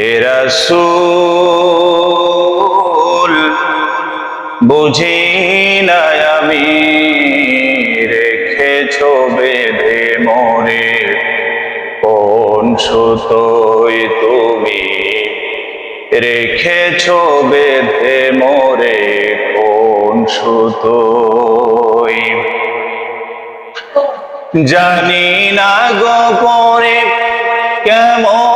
হে রাসূল, বুঝি না আমি রেখেছ বেঁধে মোরে কোন সুতোই তুমি রেখেছ বেঁধে মোরে? কোন সুতোই? জানি না গোপরে কেমন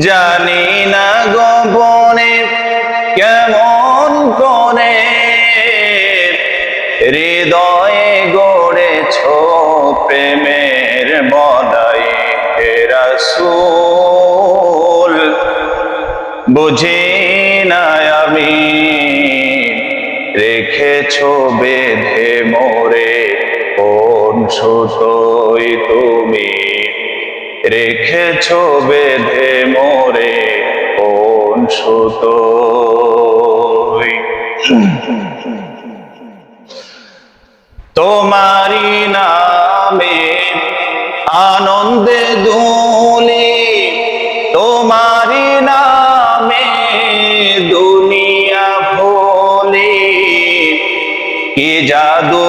জানি না গোপনে কেমন করে হৃদয়ে গড়েছ প্রেমের বদাই রাসূল। বুঝি না আমি রেখেছ বেঁধে মোরে কোন সুতোই তুমি? রেখেছ বেঁধে মোরে কোন সুতোই তোমারি নামে আনন্দে দুলি তোমারি নামে দুনিয়া ভোলে। কি জাদু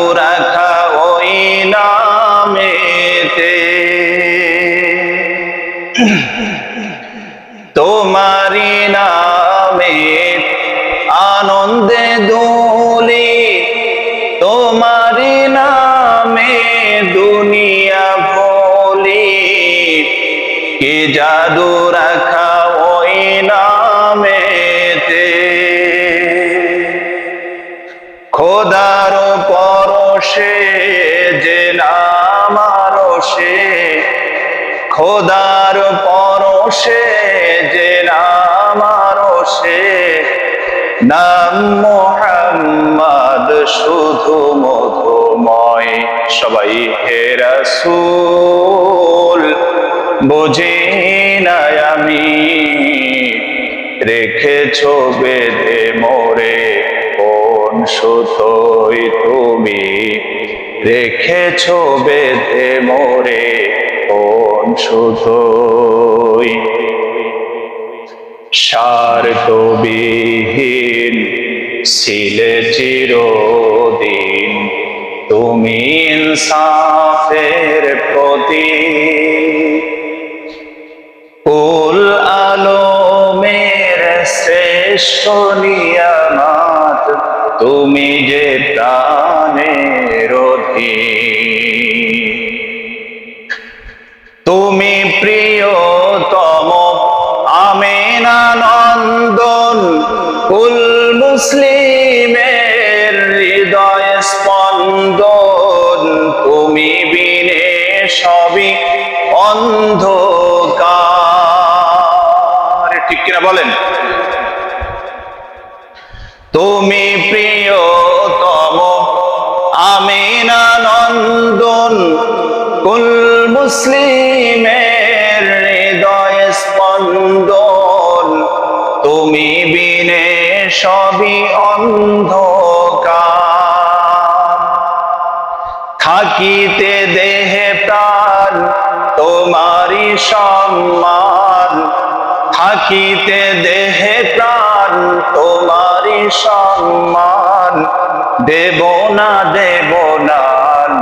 কে জাদু রাখা ওই নামেতে? খোদার পরশে যে নামার সে, খোদার পরশে যে নামার সে, নাম মোহাম্মদ শুধু মধুময়, সবাই হে রাসূল। বুঝি না আমি। রেখেছ বেঁধে মোরে কোন সুতোই তুমি। রেখেছ বেঁধে মোরে কোন সুতোই স্বার্থবিহীন ছিলে চিরদিন। তুমি ইনসাফের প্রতি শ্রেষ্ঠ নিয়ামত তুমি যে প্রাণের। তুমি প্রিয়তম আমেনানন্দন কুল মুসলিমের হৃদয় স্পন্দন তুমি প্রিয়তম, আমিনানন্দন কুল মুসলিমের হৃদয় স্পন্দন। তুমি বিনে সবই অন্ধকার। থাকিতে দেহে প্রাণ তোমারি সম্মান। থাকিতে দেহে প্রাণ, তোমারি সম্মান। দেব না দেব না,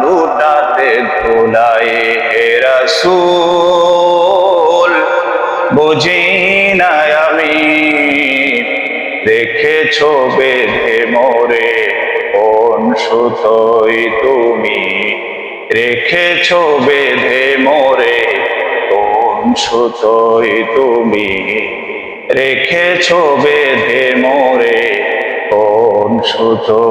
লুটাতে ধুলাই রাসূল। বুঝি না আমি, দেখেছ বেঁধে মোরে কোন সুতোই তুমি? রেখেছ বেঁধে মোরে কোন সুতোই তুমি? রেখেছ বেঁধে মোরে কোন সুতো?